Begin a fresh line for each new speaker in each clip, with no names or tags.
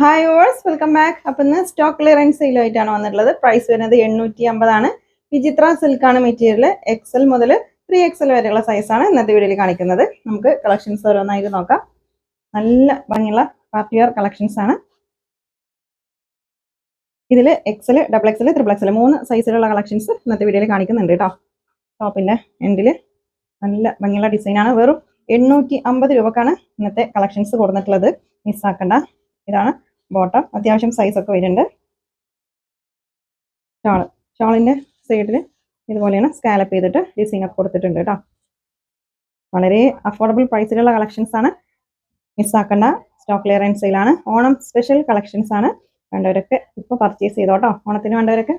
Hi horse welcome back അപ്പൊ ഇന്ന് stock clearance സെയിലായിട്ടാണ് വന്നിട്ടുള്ളത്. പ്രൈസ് വരുന്നത് എണ്ണൂറ്റി അമ്പതാണ് വിചിത്ര സിൽക്കാണ് മെറ്റീരിയൽ എക്സൽ മുതൽ ത്രീ എക്സൽ വരെയുള്ള സൈസാണ് ഇന്നത്തെ വീഡിയോയിൽ കാണിക്കുന്നത്. നമുക്ക് കളക്ഷൻസ് ഓരോന്നായിട്ട് നോക്കാം. നല്ല ഭംഗിയുള്ള പാർട്ടി വെയർ കളക്ഷൻസ് ആണ് ഇതിൽ XL double XL triple XL മൂന്ന് സൈസിലുള്ള കളക്ഷൻസ് ഇന്നത്തെ വീഡിയോയിൽ കാണിക്കുന്നുണ്ട് കേട്ടോ. ടോപ്പിന്റെ എൻഡിൽ നല്ല ഭംഗിയുള്ള ഡിസൈനാണ് വെറും എണ്ണൂറ്റി അമ്പത് രൂപക്കാണ് ഇന്നത്തെ കളക്ഷൻസ് കൊടുത്തിട്ടുള്ളത്. മിസ്സാക്കണ്ട ഇതാണ്. ബോട്ടം അത്യാവശ്യം സൈസ് ഒക്കെ വരുന്നുണ്ട്. ഷാൾ ഷാളിന്റെ സൈഡിൽ ഇതുപോലെയാണ് സ്കാലപ്പ് ചെയ്തിട്ട് ഡിസൈൻ ഒക്കെ കൊടുത്തിട്ടുണ്ട് കേട്ടോ. വളരെ അഫോർഡബിൾ പ്രൈസിലുള്ള കളക്ഷൻസ് ആണ്. മിസ്സാക്കണ്ട സ്റ്റോക്ക് ക്ലിയറൻസ് സെയിലാണ് ഓണം സ്പെഷ്യൽ കളക്ഷൻസ് ആണ്. വേണ്ടവരൊക്കെ ഇപ്പോൾ പർച്ചേസ് ചെയ്തോട്ടോ ഓണത്തിന് വേണ്ടവരൊക്കെ.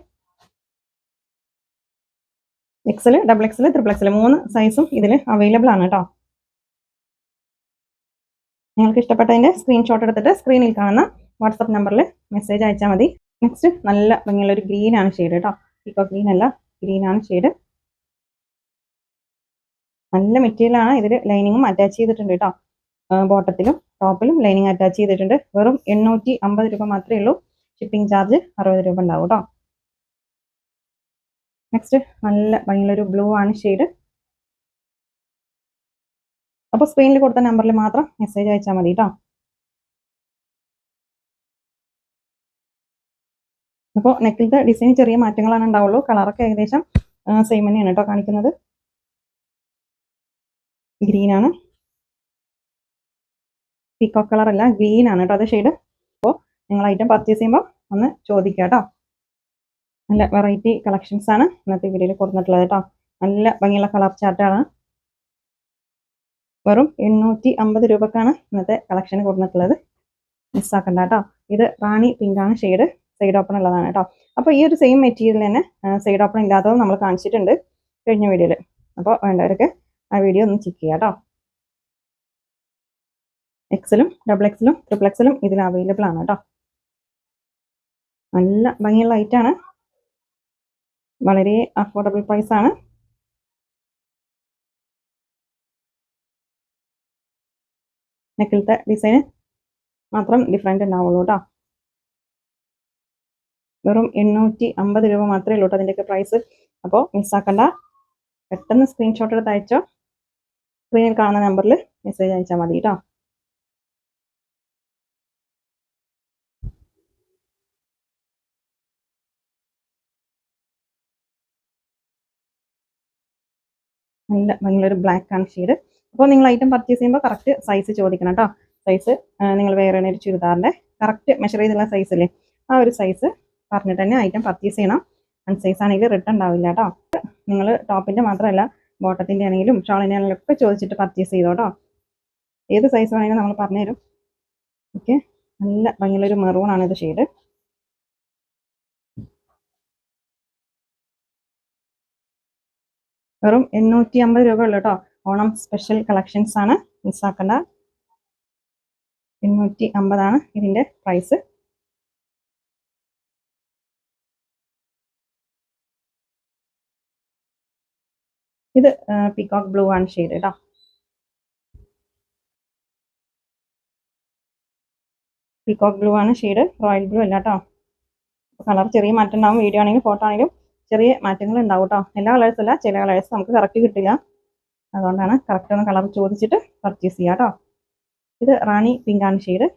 XL double XL triple XL മൂന്ന് സൈസും ഇതിൽ അവൈലബിൾ ആണ് കേട്ടോ. നിങ്ങൾക്ക് ഇഷ്ടപ്പെട്ടതിന്റെ സ്ക്രീൻഷോട്ട് എടുത്തിട്ട് സ്ക്രീനിൽ കാണുന്ന വാട്സപ്പ് നമ്പറിൽ മെസ്സേജ് അയച്ചാൽ മതി. നെക്സ്റ്റ് നല്ല ഭംഗിയുള്ള ഒരു ഗ്രീൻ ആണ് ഷെയ്ഡ് കേട്ടോ ഇപ്പോൾ ഗ്രീൻ അല്ല ഗ്രീനാണ് ഷെയ്ഡ് നല്ല മെറ്റീരിയലാണ് ഇതിൽ ലൈനിങ്ങും അറ്റാച്ച് ചെയ്തിട്ടുണ്ട് കേട്ടോ ബോട്ടത്തിലും ടോപ്പിലും ലൈനിങ് അറ്റാച്ച് ചെയ്തിട്ടുണ്ട്. വെറും എണ്ണൂറ്റി അമ്പത് രൂപ മാത്രമേ ഉള്ളൂ. ഷിപ്പിംഗ് ചാർജ് അറുപത് രൂപ ഉണ്ടാവും കേട്ടോ നെക്സ്റ്റ് നല്ല ഭംഗിയുള്ളൊരു ബ്ലൂ ആണ് ഷെയ്ഡ് അപ്പോൾ സ്ക്രീനിൽ കൊടുത്ത നമ്പറിൽ മാത്രം മെസ്സേജ് അയച്ചാൽ മതി കേട്ടോ അപ്പോൾ നെക്കിലത്തെ ഡിസൈൻ ചെറിയ മാറ്റങ്ങളാണ് ഉണ്ടാവുള്ളൂ. കളറൊക്കെ ഏകദേശം സെയിം തന്നെയാണ് കേട്ടോ കാണിക്കുന്നത്. ഗ്രീനാണ് പീക്കോ കളർ ഗ്രീൻ ആണ് കേട്ടോ അത് ഷെയ്ഡ് അപ്പോൾ നിങ്ങൾ ഐറ്റം പർച്ചേസ് ചെയ്യുമ്പോൾ ഒന്ന് ചോദിക്കുക കേട്ടോ നല്ല വെറൈറ്റി കളക്ഷൻസ് ആണ് ഇന്നത്തെ വീഡിയോയിൽ കൊടുത്തിട്ടുള്ളത് കേട്ടോ നല്ല ഭംഗിയുള്ള കളർ ചാർട്ടാണ് വെറും എണ്ണൂറ്റി അമ്പത് രൂപക്കാണ് ഇന്നത്തെ കളക്ഷൻ കൊടുത്തിട്ടുള്ളത്. മിസ്സാക്കണ്ട കേട്ടോ. ഇത് റാണി പിങ്കാണ് ഷെയ്ഡ് സൈഡ് ഓപ്പൺ ഉള്ളതാണ് കേട്ടോ. അപ്പോൾ ഈ ഒരു സെയിം മെറ്റീരിയൽ തന്നെ സൈഡ് ഓപ്പൺ ഇല്ലാത്തത് നമ്മൾ കാണിച്ചിട്ടുണ്ട് കഴിഞ്ഞ വീഡിയോയിൽ അപ്പോൾ വേണ്ടവർക്ക് ആ വീഡിയോ ഒന്ന് ചെക്ക് ചെയ്യാം കേട്ടോ. എക്സലും ഡബിൾ എക്സലും ട്രിപ്പിൾ എക്സലും ഇതിൽ അവൈലബിൾ ആണ് കേട്ടോ. നല്ല ഭംഗിയുള്ള ഐറ്റാണ് വളരെ അഫോർഡബിൾ പ്രൈസ് നെക്കിലത്തെ ഡിസൈൻ മാത്രം ഡിഫറെന്റ് ഉണ്ടാവുള്ളൂ കേട്ടോ വെറും എണ്ണൂറ്റി അമ്പത് രൂപ മാത്രമേ ഉള്ളൂ കേട്ടോ അതിന്റെയൊക്കെ പ്രൈസ് അപ്പോൾ മിസ്സാക്കണ്ട പെട്ടെന്ന് സ്ക്രീൻഷോട്ട് എടുത്ത് അയച്ചോ. സ്ക്രീനിൽ കാണുന്ന നമ്പറിൽ മെസ്സേജ് അയച്ചാൽ മതി കേട്ടോ നല്ല നല്ലൊരു ബ്ലാക്ക് ആണ് ഷെയ്ഡ് അപ്പോൾ നിങ്ങൾ ഐറ്റം പർച്ചേസ് ചെയ്യുമ്പോൾ കറക്റ്റ് സൈസ് ചോദിക്കണം കേട്ടോ സൈസ് നിങ്ങൾ വേറെ ഒരു ചുരിദാറിന്റെ കറക്റ്റ് മെഷർ ചെയ്തുള്ള സൈസ് അല്ലേ ആ ഒരു സൈസ് പറഞ്ഞിട്ട് തന്നെ ഐറ്റം പർച്ചേസ് ചെയ്യണം. അൺ സൈസ് ആണെങ്കിൽ റിട്ടേൺ ഉണ്ടാവില്ല കേട്ടോ നിങ്ങൾ ടോപ്പിന്റെ മാത്രമല്ല ബോട്ടത്തിന്റെ ആണെങ്കിലും ഷോളിന്റെ ആണെങ്കിലും ഒക്കെ ചോദിച്ചിട്ട് പർച്ചേസ് ചെയ്തോ കേട്ടോ ഏത് സൈസ് വേണമെങ്കിലും നമ്മൾ പറഞ്ഞുതരും. ഓക്കെ നല്ല ഭംഗിയുള്ളൊരു മെറൂൺ ആണ് ഇത് ഷെയ്ഡ് വെറും എണ്ണൂറ്റി അമ്പത് രൂപ ഉള്ളൂ കേട്ടോ ഓണം സ്പെഷ്യൽ കളക്ഷൻസ് ആണ്. മിസ്സാക്കണ്ട. എണ്ണൂറ്റി അമ്പതാണ് ഇതിന്റെ പ്രൈസ് ഇത് പീകോക്ക് ബ്ലൂ ആണ് ഷെയ്ഡ് കേട്ടോ പീകോക്ക് ബ്ലൂ ആണ് ഷെയ്ഡ് റോയൽ ബ്ലൂ അല്ല കേട്ടോ കളർ ചെറിയ മാറ്റം ഉണ്ടാവും വീഡിയോ ആണെങ്കിലും ഫോട്ടോ ആണെങ്കിലും ചെറിയ മാറ്റങ്ങൾ ഉണ്ടാവും കേട്ടോ എല്ലാ കളേഴ്സും അല്ല ചില കളേഴ്സ് നമുക്ക് കറക്റ്റ് കിട്ടില്ല. അതുകൊണ്ടാണ് കറക്റ്റ് ഒന്ന് കളർ ചോദിച്ചിട്ട് പർച്ചേസ് ചെയ്യാം കേട്ടോ ഇത് റാണി പിങ്കാണ് ഷെയ്ഡ്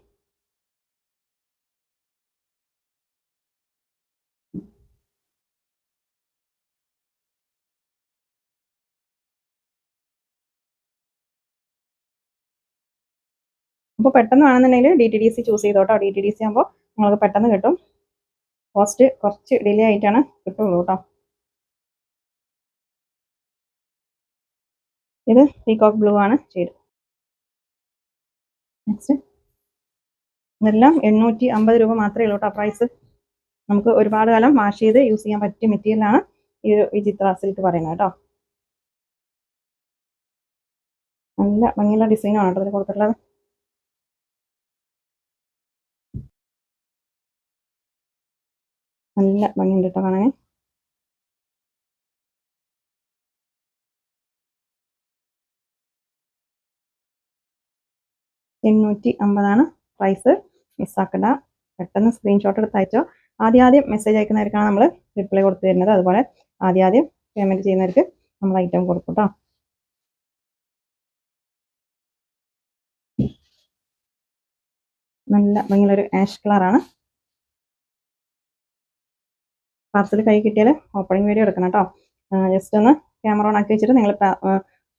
അപ്പോൾ പെട്ടെന്ന് വേണമെന്നുണ്ടെങ്കിൽ D T D C choose ചെയ്തോട്ടോ D T D C ആകുമ്പോൾ നിങ്ങൾക്ക് പെട്ടെന്ന് കിട്ടും. കോസ്റ്റ് കുറച്ച് ഡിലേ ആയിട്ടാണ് കിട്ടുള്ളൂ കേട്ടോ ഇത് പീകോക്ക് ബ്ലൂ ആണ്. ഷെയ്ഡ് നെക്സ്റ്റ് ഇതെല്ലാം എണ്ണൂറ്റി അമ്പത് രൂപ മാത്രമേ ഉള്ളൂ കേട്ടോ. പ്രൈസ് നമുക്ക് ഒരുപാട് കാലം വാഷ് ചെയ്ത് യൂസ് ചെയ്യാൻ പറ്റിയ മെറ്റീരിയലാണ് ഈ ഒരു വിചിത്ര സിൽക്ക് പറയുന്നത് കേട്ടോ. നല്ല ഭംഗിയുള്ള ഡിസൈനാണ് കേട്ടോ ഇതിൽ കൊടുത്തിട്ടുള്ളത്. നല്ല ഭംഗിയുണ്ട് കേട്ടോ കാണാൻ. എണ്ണൂറ്റി അമ്പതാണ് പ്രൈസ് മിസ്സാക്കണ്ട. പെട്ടെന്ന് സ്ക്രീൻഷോട്ട് എടുത്ത് അയച്ചോ. ആദ്യം ആദ്യം മെസ്സേജ് അയക്കുന്നവർക്കാണ് നമ്മൾ റിപ്ലൈ കൊടുത്തു തരുന്നത്. അതുപോലെ ആദ്യം ആദ്യം പേയ്മെന്റ് ചെയ്യുന്നവർക്ക് നമ്മൾ ഐറ്റം കൊടുക്കും കേട്ടോ നല്ല ഭയങ്കര ആഷ് കളറാണ് പാർസൽ കൈ കിട്ടിയാൽ ഓപ്പണിംഗ് വീഡിയോ എടുക്കണം കേട്ടോ ജസ്റ്റ് ഒന്ന് ക്യാമറ ഓൺ ആക്കി വെച്ചിട്ട് നിങ്ങൾ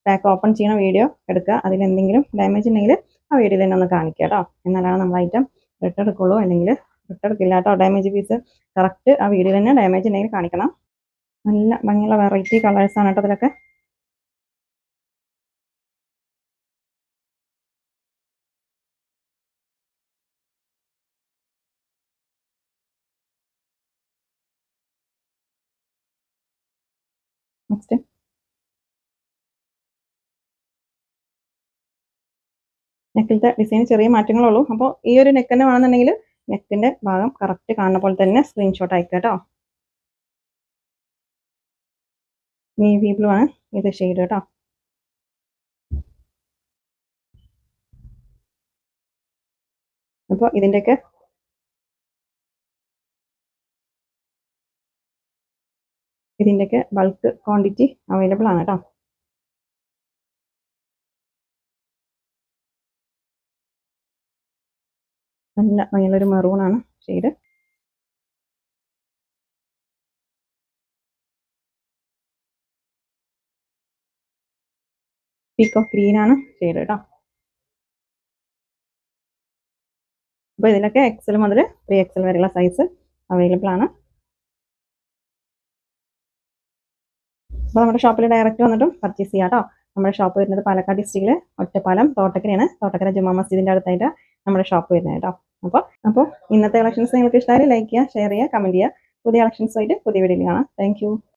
പാക്ക് ഓപ്പൺ ചെയ്യണ വീഡിയോ എടുക്കുക. അതിൽ എന്തെങ്കിലും ഡാമേജ് ഉണ്ടെങ്കിൽ ആ വീഡിയോ തന്നെ ഒന്ന് കാണിക്കുക കേട്ടോ. എന്നാലാണ് നമ്മൾ ഐറ്റം റിട്ടേൺ എടുക്കുള്ളൂ. അല്ലെങ്കിൽ റിട്ടേൺ ഡാമേജ് പീസ് കറക്റ്റ് ആ വീഡിയോ തന്നെ ഡാമേജ് ഉണ്ടെങ്കിൽ കാണിക്കണം. നല്ല ഭംഗിയുള്ള വെറൈറ്റി കളേഴ്സ് ആണ് കേട്ടോ ഇതിലൊക്കെ. നെക്സ്റ്റ് നെക്കിലത്തെ ഡിസൈൻ ചെറിയ മാറ്റങ്ങളുള്ളൂ അപ്പോൾ ഈ ഒരു നെക്ക് തന്നെ വേണമെന്നുണ്ടെങ്കിൽ നെക്കിന്റെ ഭാഗം കറക്റ്റ് കാണുന്ന പോലെ തന്നെ സ്ക്രീൻഷോട്ട് അയക്കുക കേട്ടോ. നേവി ബ്ലൂ ആണ് ഇത് ഷെയ്ഡ് കേട്ടോ. അപ്പോൾ ഇതിന്റെയൊക്കെ ഇതിന്റെയൊക്കെ ബൾക്ക് ക്വാണ്ടിറ്റി അവൈലബിൾ ആണ് കേട്ടോ. നല്ല മെറൂൺ ആണ് ഷെയ്ഡ്. പീക്കോ ഗ്രീൻ ആണ് ഷെയ്ഡ് കേട്ടോ. അപ്പോൾ ഇതിലൊക്കെ എക്സൽ മുതൽ ത്രീ എക്സൽ വരെയുള്ള സൈസ് അവൈലബിൾ ആണ്. അപ്പോൾ നമ്മുടെ ഷോപ്പിൽ ഡയറക്റ്റ് വന്നിട്ടും പർച്ചേസ് ചെയ്യാം കേട്ടോ നമ്മുടെ ഷോപ്പ് വരുന്നത് പാലക്കാട് ഡിസ്ട്രിക്റ്റിൽ ഒറ്റപ്പാലം തോട്ടക്കരയാണ്. തോട്ടക്കര ജുമാ മസ്ജിദിന്റെ അടുത്തായിട്ട് നമ്മുടെ ഷോപ്പ് വരുന്നത് കേട്ടോ അപ്പോൾ അപ്പോൾ ഇന്നത്തെ കളക്ഷൻസ് നിങ്ങൾക്ക് ഇഷ്ടമായാലും ലൈക്ക് ചെയ്യുക ഷെയർ ചെയ്യുക കമന്റ് ചെയ്യുക. പുതിയ കളക്ഷൻസുമായിട്ട് പുതിയ വീഡിയോയിൽ കാണാം. താങ്ക്